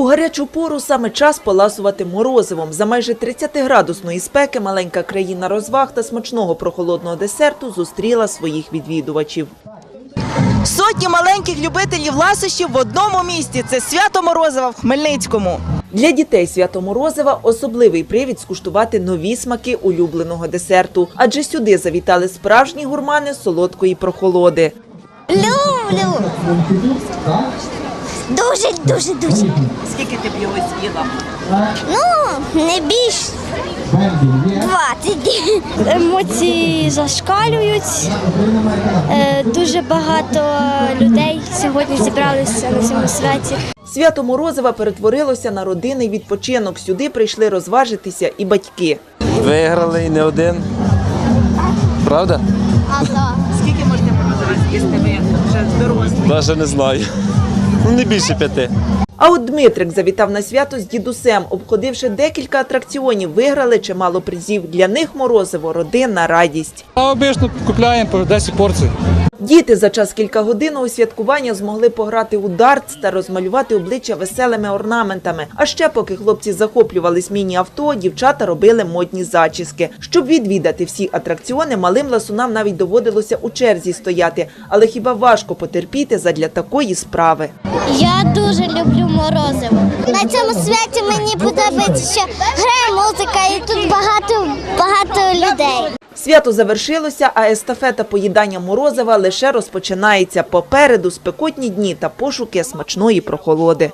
У гарячу пору саме час поласувати морозивом. За майже 30-градусної спеки маленька країна розваг та смачного прохолодного десерту зустріла своїх відвідувачів. Сотні маленьких любителів ласощів в одному місті. Це свято Морозова в Хмельницькому. Для дітей свято Морозива особливий привід скуштувати нові смаки улюбленого десерту, адже сюди завітали справжні гурмани солодкої прохолоди. Люблю. Дуже, дуже, дуже. Скільки ти б його з'їла? Ну, не більш 20. Емоції зашкалюють. Е, Дуже багато людей сьогодні зібралися на цьому святі. Свято Морозива перетворилося на родинний відпочинок. Сюди прийшли розважитися і батьки. Виграли і не один. Правда? Можна з'їсти ви вже дорослі? Навіть не знаю. Ну, не більше п'яти. А от Дмитрик завітав на свято з дідусем. Обходивши декілька атракціонів, виграли чимало призів. Для них морозиво родинна радість. А обично купляємо по 10 порцій. Діти за час кілька годинного святкування змогли пограти у дартс та розмалювати обличчя веселими орнаментами. А ще поки хлопці захоплювались міні-авто, дівчата робили модні зачіски. Щоб відвідати всі атракціони, малим ласунам навіть доводилося у черзі стояти. Але хіба важко потерпіти задля такої справи? Я дуже люблю морозиво. На цьому святі мені подобається, що грає музика і тут багато, багато людей. Свято завершилося, а естафета поїдання морозива лише розпочинається. Попереду спекотні дні та пошуки смачної прохолоди.